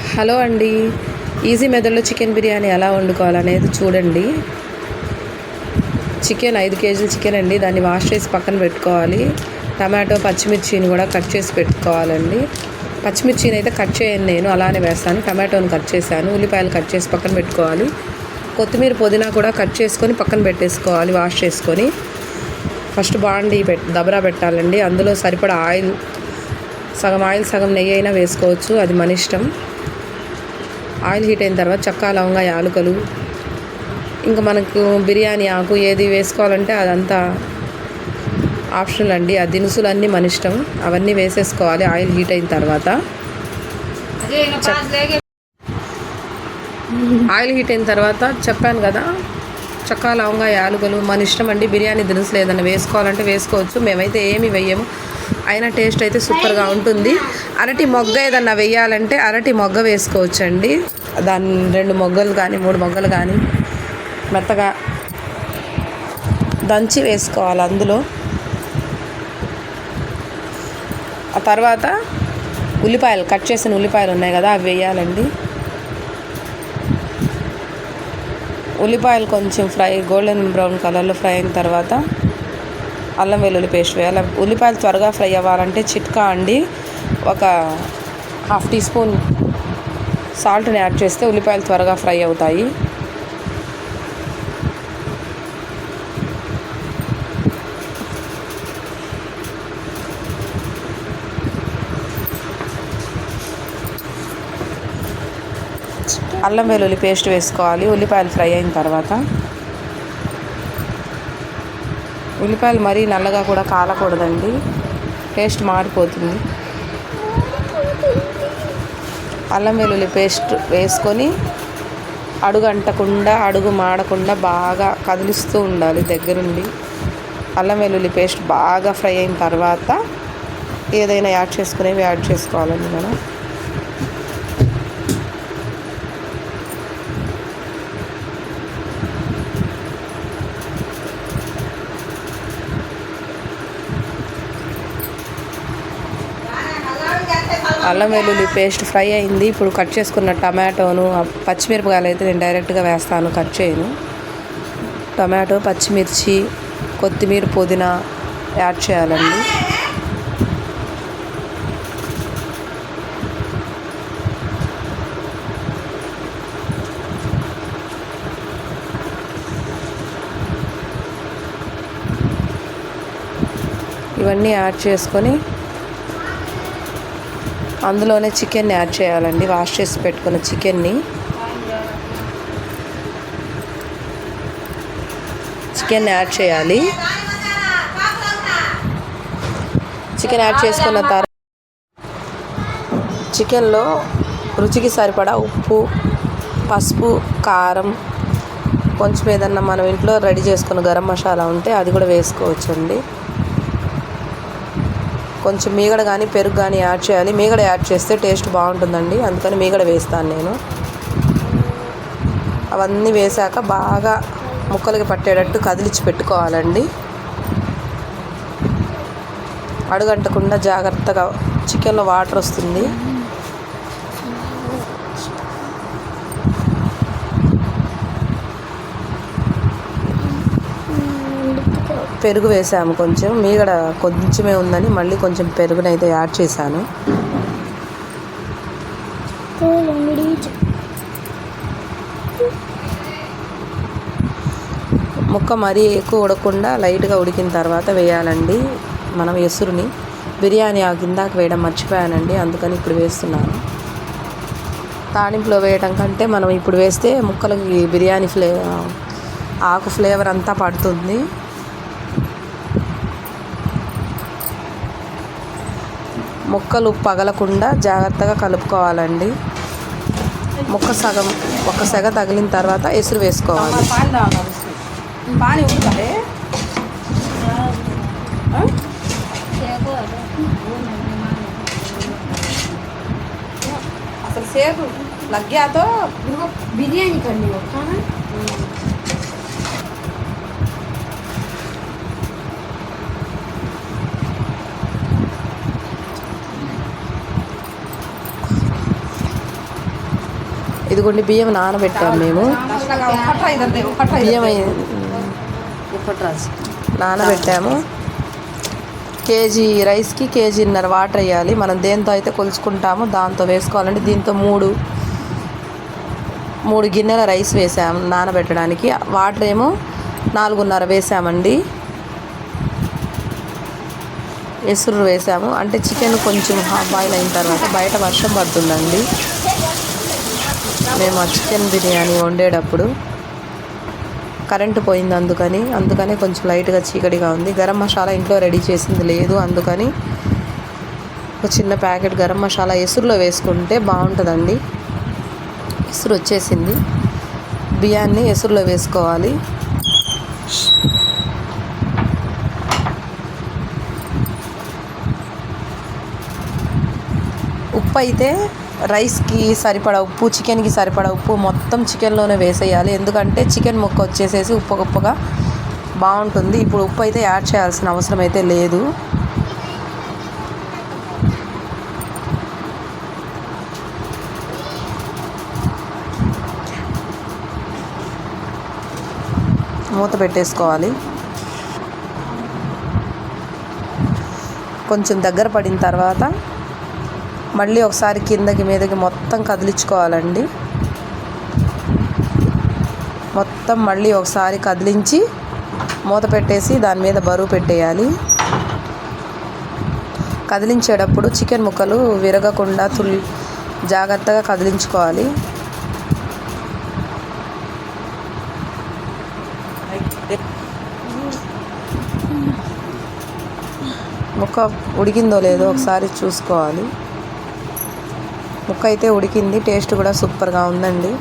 Hello అండి. Easy మెథడ్లో chicken biryani ఎలా వండుకోవాలనేది చూడండి. చికెన్ ఐదు కేజీల చికెన్ అండి. దాన్ని వాష్ చేసి పక్కన పెట్టుకోవాలి. టమాటో పచ్చిమిర్చిని కూడా కట్ చేసి పెట్టుకోవాలండి. పచ్చిమిర్చిని అయితే కట్ చేయను నేను అలానే వేస్తాను. టమాటోని కట్ చేశాను. ఉల్లిపాయలు కట్ చేసి పక్కన పెట్టుకోవాలి. కొత్తిమీర పుదీనా కూడా కట్ చేసుకొని పక్కన పెట్టేసుకోవాలి వాష్ చేసుకొని. ఫస్ట్ బాండి పెట్ దబరా పెట్టాలండి. అందులో సరిపడా ఆయిల్ సగం ఆయిల్ సగం నెయ్యి అయినా వేసుకోవచ్చు. అది మన ఇష్టం. ఆయిల్ హీట్ అయిన తర్వాత చక్కా లవంగా యాలకులు ఇంకా మనకు బిర్యానీ ఆకు ఏది వేసుకోవాలంటే అదంతా ఆప్షనల్ అండి. ఆ దినుసులన్నీ మన ఇష్టం. అవన్నీ వేసేసుకోవాలి ఆయిల్ హీట్ అయిన తర్వాత. ఆయిల్ హీట్ అయిన తర్వాత చెప్పాను కదా చక్కా లవంగా యాలుగలు మన ఇష్టం అండి. బిర్యానీ దినుసులు ఏదైనా వేసుకోవాలంటే వేసుకోవచ్చు. మేమైతే ఏమి వెయ్యము అయినా టేస్ట్ అయితే సూపర్గా ఉంటుంది. అరటి మొగ్గ ఏదన్నా వేయాలంటే అరటి మొగ్గ వేసుకోవచ్చండి. దాని రెండు మొగ్గలు కానీ మూడు మొగ్గలు కానీ మెత్తగా దంచి వేసుకోవాలి అందులో. ఆ తర్వాత ఉల్లిపాయలు కట్ చేసిన ఉల్లిపాయలు ఉన్నాయి కదా అవి వేయాలండి. ఉల్లిపాయలు కొంచెం ఫ్రై గోల్డెన్ బ్రౌన్ కలర్లో ఫ్రై అయిన తర్వాత అల్లం వెల్లుల్లి పేస్ట్ వేయాలి. ఉల్లిపాయలు త్వరగా ఫ్రై అవ్వాలంటే చిట్కా అండి. ఒక హాఫ్ టీ స్పూన్ సాల్ట్ని యాడ్ చేస్తే ఉల్లిపాయలు త్వరగా ఫ్రై అవుతాయి. అల్లం వెల్లుల్లి పేస్ట్ వేసుకోవాలి. ఉల్లిపాయలు ఫ్రై అయిన తర్వాత ఉల్లిపాయలు మరీ నల్లగా కూడా కాలకూడదండి. టేస్ట్ మారిపోతుంది అల్లం వెల్లుల్లి పేస్ట్ వేసుకొని అడుగు అంటకుండా అడుగు మాడకుండా బాగా కదిలిస్తూ ఉండాలి దగ్గరుండి. అల్లం వెల్లుల్లి పేస్ట్ బాగా ఫ్రై అయిన తర్వాత ఏదైనా యాడ్ చేసుకునేవి యాడ్ చేసుకోవాలండి మనం. అల్లం వెల్లుల్లి పేస్ట్ ఫ్రై అయింది. ఇప్పుడు కట్ చేసుకున్న టమాటోను పచ్చిమిరపకాయలు అయితే నేను డైరెక్ట్గా వేస్తాను కట్ చేయను. టమాటో పచ్చిమిర్చి కొత్తిమీర పుదీనా యాడ్ చేయాలండి. ఇవన్నీ యాడ్ చేసుకొని అందులోనే చికెన్ యాడ్ చేయాలండి. వాష్ చేసి పెట్టుకున్న చికెన్ని చికెన్ యాడ్ చేయాలి. చికెన్ యాడ్ చేసుకున్న తర్వాత చికెన్లో రుచికి సరిపడా ఉప్పు పసుపు కారం కొంచెం ఏదన్నా మనం ఇంట్లో రెడీ చేసుకున్న గరం మసాలా ఉంటే అది కూడా వేసుకోవచ్చండి. కొంచెం మీగడ కానీ పెరుగు కానీ యాడ్ చేయాలి. మీగడ యాడ్ చేస్తే టేస్ట్ బాగుంటుందండి. అందుకని మీగడ వేస్తాను నేను. అవన్నీ వేసాక బాగా ముక్కలకి పట్టేటట్టు కదిలించి పెట్టుకోవాలండి. అడుగంటకుండా జాగ్రత్తగా చికెన్లో వాటర్ వస్తుంది. పెరుగు వేసాము కొంచెం. మీగడ కొంచెమే ఉందని మళ్ళీ కొంచెం పెరుగునైతే యాడ్ చేశాను. ముక్క మరీ ఎక్కువ ఉడకకుండా లైట్గా ఉడికిన తర్వాత వేయాలండి మనం ఎసురుని. బిర్యానీ ఆ కిందాక వేయడం మర్చిపోయానండి అందుకని ఇప్పుడు వేస్తున్నాను. తాలింపులో వేయడం కంటే మనం ఇప్పుడు వేస్తే ముక్కలకి బిర్యానీ ఫ్లే ఆకు ఫ్లేవర్ అంతా పడుతుంది. ముక్కలు పగలకుండా జాగ్రత్తగా కలుపుకోవాలండి. ముక్క సగం ఒక సెగ తగిలిన తర్వాత ఎసురు వేసుకోవాలి. అసలు సేపు లగ్యాతో బిర్యానీ కండి ఇదిగోండి బియ్యం నానబెట్టాము మేము. బియ్యం నానబెట్టాము. కేజీ రైస్కి కేజీన్నర వాటర్ వేయాలి. మనం దేంతో అయితే కొలుచుకుంటామో దాంతో వేసుకోవాలండి. దీంతో మూడు మూడు గిన్నెల రైస్ వేసాము నానబెట్టడానికి. వాటర్ ఏమో నాలుగున్నర వేసామండి. ఎసురు వేసాము. అంటే చికెన్ కొంచెం హాఫ్ బాయిల్ అయిన తర్వాత బయట వర్షం పడుతుందండి. మేము ఆ చికెన్ బిర్యానీ వండేటప్పుడు కరెంటు పోయింది అందుకని అందుకనే కొంచెం లైట్గా చీకటిగా ఉంది. గరం మసాలా ఇంట్లో రెడీ చేసింది లేదు అందుకని ఒక చిన్న ప్యాకెట్ గరం మసాలా ఎసురులో వేసుకుంటే బాగుంటుందండి. ఎసురు వచ్చేసింది. బియ్యాన్ని ఎసురులో వేసుకోవాలి. ఉప్పు అయితే రైస్కి సరిపడా ఉప్పు చికెన్కి సరిపడా ఉప్పు మొత్తం చికెన్లోనే వేసేయాలి. ఎందుకంటే చికెన్ ముక్క వచ్చేసేసి ఉప్పు గొప్పగా బాగుంటుంది. ఇప్పుడు ఉప్పు అయితే యాడ్ చేయాల్సిన అవసరం అయితే లేదు. మూత పెట్టేసుకోవాలి. కొంచెం దగ్గర పడిన తర్వాత మళ్ళీ ఒకసారి కిందకి మీదకి మొత్తం కదిలించుకోవాలండి. మొత్తం మళ్ళీ ఒకసారి కదిలించి మూత పెట్టేసి దాని మీద బరువు పెట్టేయాలి. కదిలించేటప్పుడు చికెన్ ముక్కలు విరగకుండా తుల్ జాగ్రత్తగా కదిలించుకోవాలి. ముక్క ఉడికిందో లేదో ఒకసారి చూసుకోవాలి. ముక్క అయితే ఉడికింది టేస్ట్ కూడా సూపర్గా ఉందండి.